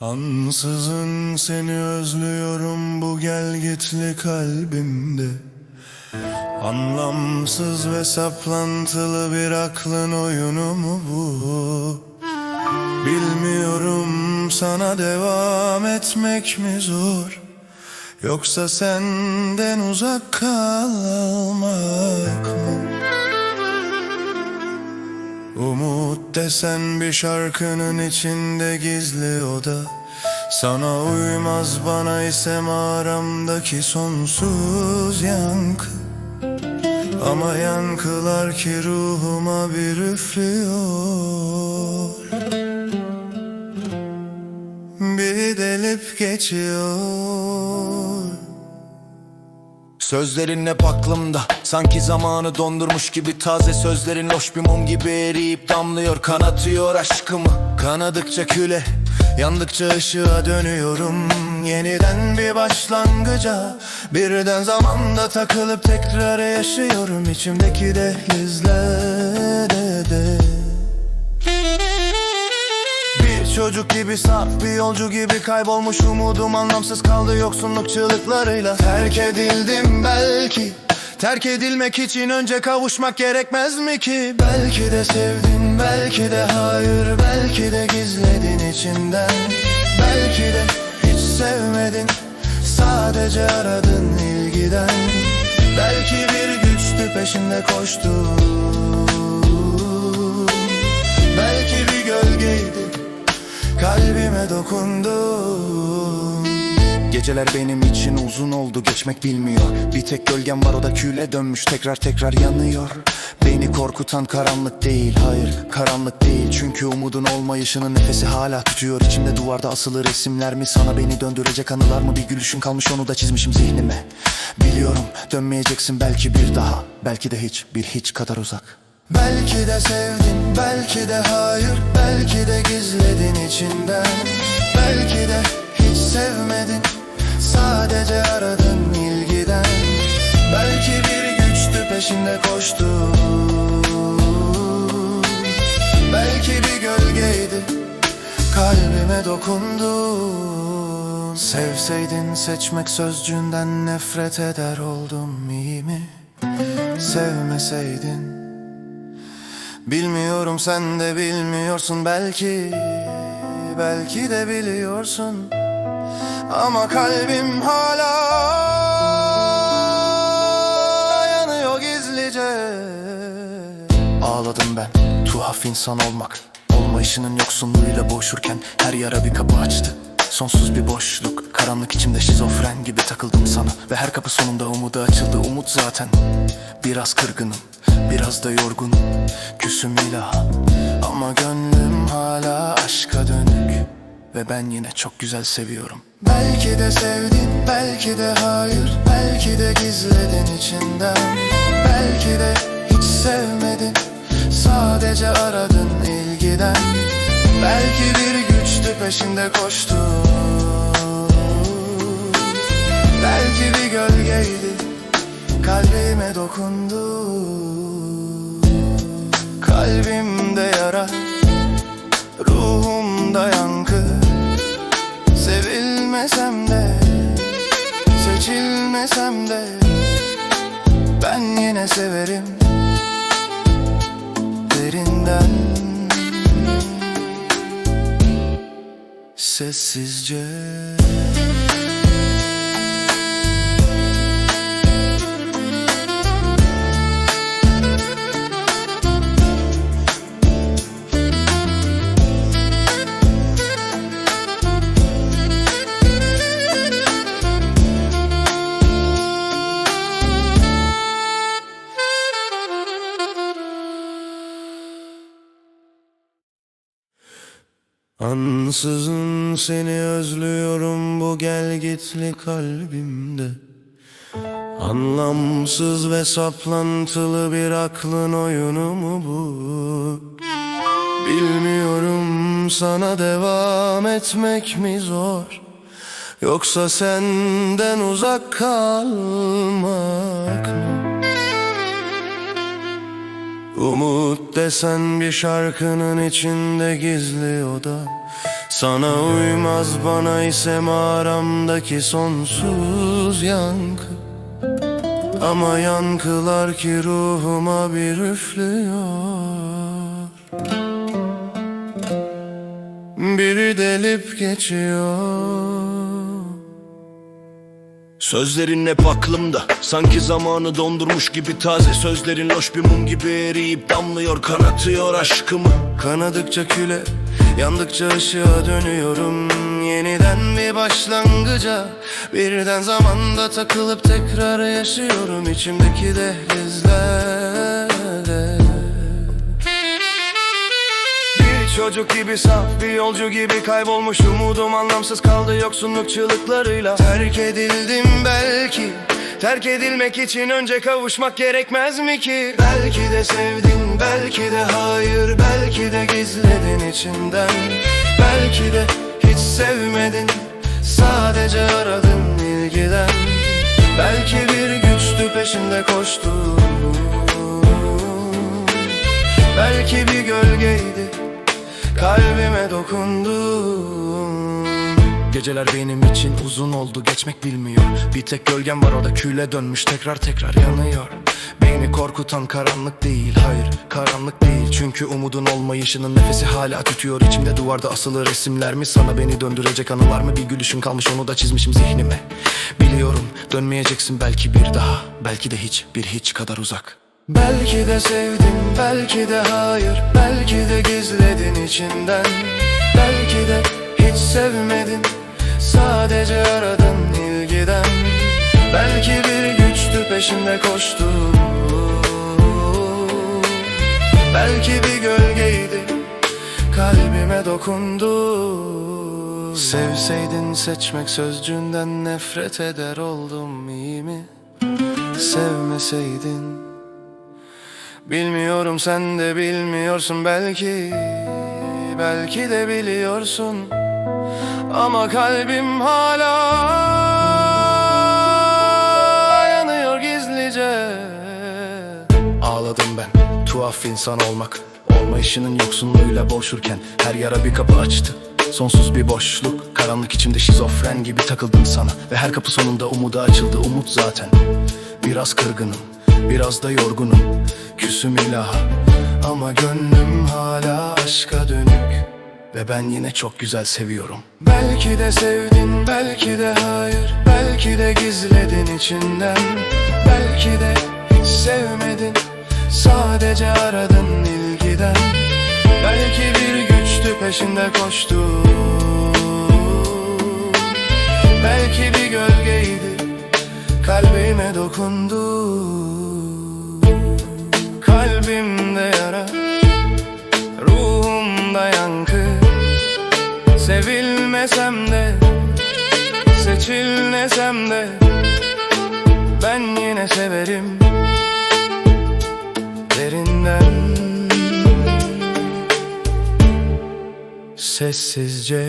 Ansızın seni özlüyorum bu gelgitli kalbimde Anlamsız ve saplantılı bir aklın oyunu mu bu? Bilmiyorum sana devam etmek mi zor Yoksa senden uzak kalmak mı? Umut desen bir şarkının içinde gizli oda. Sana uymaz bana ise mağaramdaki sonsuz yankı. Ama yankılar ki ruhuma bir üflüyor. Bir delip geçiyor Sözlerin hep aklımda. Sanki zamanı dondurmuş gibi Taze sözlerin loş bir mum gibi eriyip damlıyor Kanatıyor aşkımı. Kanadıkça küle, yandıkça ışığa dönüyorum. Yeniden bir başlangıca Birden zamanda takılıp tekrar yaşıyorum. İçimdeki dehlizlerde de çocuk gibi saf, bir yolcu gibi kaybolmuş umudum Anlamsız kaldı yoksunluk çığlıklarıyla. Terk edildim belki Terk edilmek için önce kavuşmak gerekmez mi ki? Belki de sevdin, belki de hayır Belki de gizledin içinden. Belki de hiç sevmedin Sadece aradın ilgiden. Belki bir güçtü peşinde koştun Kalbime dokundun Geceler benim için uzun oldu geçmek bilmiyor. Bir tek gölgem var o da küle dönmüş tekrar tekrar yanıyor. Beni korkutan karanlık değil hayır karanlık değil. Çünkü umudun olmayışının nefesi hala tutuyor. İçimde duvarda asılı resimler mi sana beni döndürecek anılar mı? Bir gülüşün kalmış onu da çizmişim zihnime. Biliyorum dönmeyeceksin belki bir daha. Belki de hiç bir hiç kadar uzak. Belki de sevdin, belki de hayır Belki de güçtü peşinde koştun Belki bir gölgeydi Kalbime dokundun. Sevseydin seçmek sözcüğünden nefret eder oldum iyi mi? Sevmeseydin. Bilmiyorum sen de bilmiyorsun belki Belki de biliyorsun. Ama kalbim hala Ağladım ben. Tuhaf insan olmak Olmayışının yoksunluğuyla boğuşurken Her yara bir kapı açtı. Sonsuz bir boşluk Karanlık içimde şizofren gibi takıldım sana. Ve her kapı sonunda umudu açıldı Umut zaten. Biraz kırgınım Biraz da yorgunum. Küsüm ilaha Ama gönlüm hala aşka dönük. Ve ben yine çok güzel seviyorum. Belki de sevdin, belki de hayır. Belki de gizledin içinden Sadece aradın ilgiden Belki bir güçtü peşinde koştun. Belki bir gölgeydi Kalbime dokundu. Kalbimde yara Ruhumda yankı. Sevilmesem de Seçilmesem de Ben yine severim Sessizce Ansızın seni özlüyorum bu gelgitli kalbimde Anlamsız ve saplantılı bir aklın oyunu mu bu? Bilmiyorum sana devam etmek mi zor Yoksa senden uzak kalmak mı? Umut desen bir şarkının içinde gizli oda. Sana uymaz bana ise mağaramdaki sonsuz yankı. Ama yankılar ki ruhuma bir üflüyor. Biri delip geçiyor Sözlerin hep aklımda Sanki zamanı dondurmuş gibi taze Sözlerin loş bir mum gibi eriyip damlıyor Kanatıyor aşkımı. Kanadıkça küle, yandıkça ışığa dönüyorum. Yeniden bir başlangıca Birden zamanda takılıp tekrar yaşıyorum. İçimdeki dehlizlerde çocuk gibi saf, bir yolcu gibi kaybolmuş. Umudum anlamsız kaldı yoksunluk çığlıklarıyla. Terk edildim belki. Terk edilmek için önce kavuşmak gerekmez mi ki? Belki de sevdin, belki de hayır Belki de gizledin içinden. Belki de hiç sevmedin Sadece aradın ilgiden. Belki bir güçtü peşinde koştun Kalbime dokundun. Geceler benim için uzun oldu geçmek bilmiyor. Bir tek gölgem var o da küle dönmüş tekrar tekrar yanıyor. Beni korkutan karanlık değil hayır karanlık değil. Çünkü umudun olmayışının nefesi hala tütüyor. İçimde Duvarda asılı resimler mi? Sana beni döndürecek anılar mı? Bir gülüşün kalmış onu da çizmişim zihnime. Biliyorum dönmeyeceksin belki bir daha. Belki de hiç bir hiç kadar uzak Belki de sevdin, belki de hayır Belki de gizledin içinden. Belki de hiç sevmedin Sadece aradın ilgiden. Belki bir güçtü peşinde koştun. Belki bir gölgeydi Kalbime dokundu. Sevseydin seçmek sözcüğünden nefret eder oldum iyi mi? Sevmeseydin Bilmiyorum sen de bilmiyorsun. Belki Belki de biliyorsun. Ama kalbim hala yanıyor gizlice. Ağladım ben tuhaf insan olmak. Olmayışının yoksunluğuyla boğuşurken Her yara bir kapı açtı. Sonsuz bir boşluk Karanlık içimde şizofren gibi takıldım sana. Ve her kapı sonunda umuda açıldı umut zaten. Biraz kırgınım Biraz da yorgunum Küsüm ilaha. Ama gönlüm hala aşka dönük. Ve ben yine çok güzel seviyorum. Belki de sevdin belki de hayır. Belki de gizledin içinden. Belki de hiç sevmedin. Sadece aradın ilgiden. Belki bir güçtü peşinde koştu Belki bir gölgeydi Kalbime dokundu. Kalbimde yara Ruhumda yankı. Sevilmesem de Seçilmesem de Ben yine severim Derinden. Sessizce